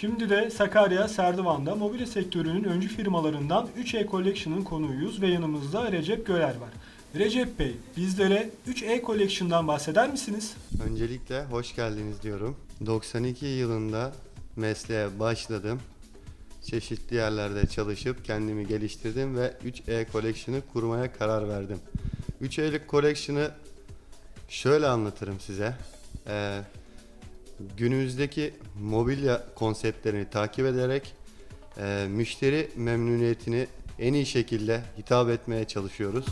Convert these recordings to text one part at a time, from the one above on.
Şimdi de Sakarya Serdivan'da mobilya sektörünün öncü firmalarından 3E Collection'ın konuğuyuz ve yanımızda Recep Göler var. Recep Bey, bizlere 3E Collection'dan bahseder misiniz? Öncelikle hoş geldiniz diyorum. 92 yılında mesleğe başladım. Çeşitli yerlerde çalışıp kendimi geliştirdim ve 3E Collection'ı kurmaya karar verdim. 3E'lik Collection'ı şöyle anlatırım size. Ee, günümüzdeki mobilya konseptlerini takip ederek e, müşteri memnuniyetini en iyi şekilde hitap etmeye çalışıyoruz.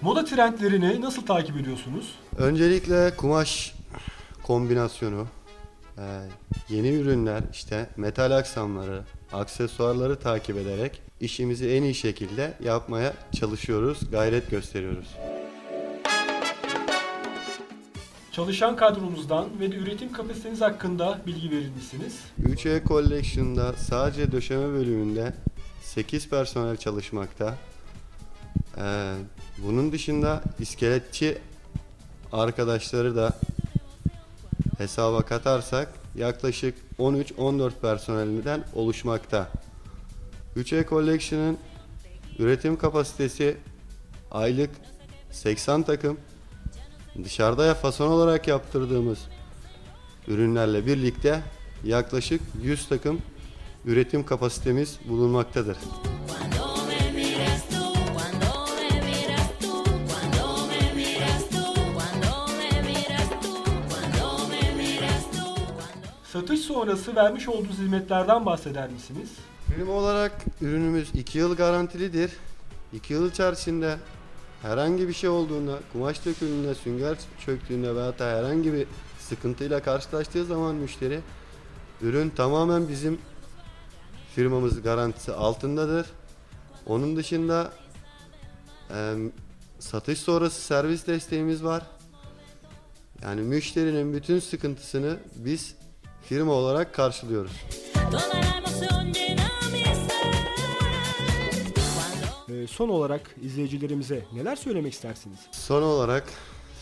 Moda trendlerini nasıl takip ediyorsunuz? Öncelikle kumaş kombinasyonu, e, yeni ürünler, işte metal aksamları, aksesuarları takip ederek işimizi en iyi şekilde yapmaya çalışıyoruz, gayret gösteriyoruz. Çalışan kadromuzdan ve de üretim kapasiteniz hakkında bilgi verir misiniz? 3E Collection'da sadece döşeme bölümünde 8 personel çalışmakta. E, bunun dışında iskeletçi arkadaşları da hesaba katarsak yaklaşık 13-14 personelinden oluşmakta. 3E Collection'ın üretim kapasitesi aylık 80 takım. Dışarıda fason olarak yaptırdığımız ürünlerle birlikte yaklaşık 100 takım üretim kapasitemiz bulunmaktadır. Satış sonrası vermiş olduğunuz hizmetlerden bahseder misiniz? Firma olarak ürünümüz 2 yıl garantilidir. 2 yıl içerisinde herhangi bir şey olduğunda, kumaş döküldüğünde, sünger çöktüğünde veya da herhangi bir sıkıntıyla karşılaştığı zaman müşteri ürün tamamen bizim firmamız garantisi altındadır. Onun dışında e, satış sonrası servis desteğimiz var. Yani müşterinin bütün sıkıntısını biz firma olarak karşılıyoruz. toda son olarak izleyicilerimize neler söylemek istersiniz? Son olarak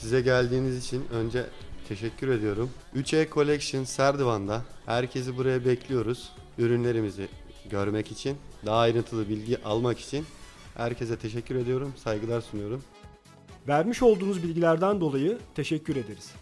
size geldiğiniz için önce teşekkür ediyorum. 3E Collection Serdivan'da herkesi buraya bekliyoruz. Ürünlerimizi görmek için, daha ayrıntılı bilgi almak için herkese teşekkür ediyorum, saygılar sunuyorum. Vermiş olduğunuz bilgilerden dolayı teşekkür ederiz.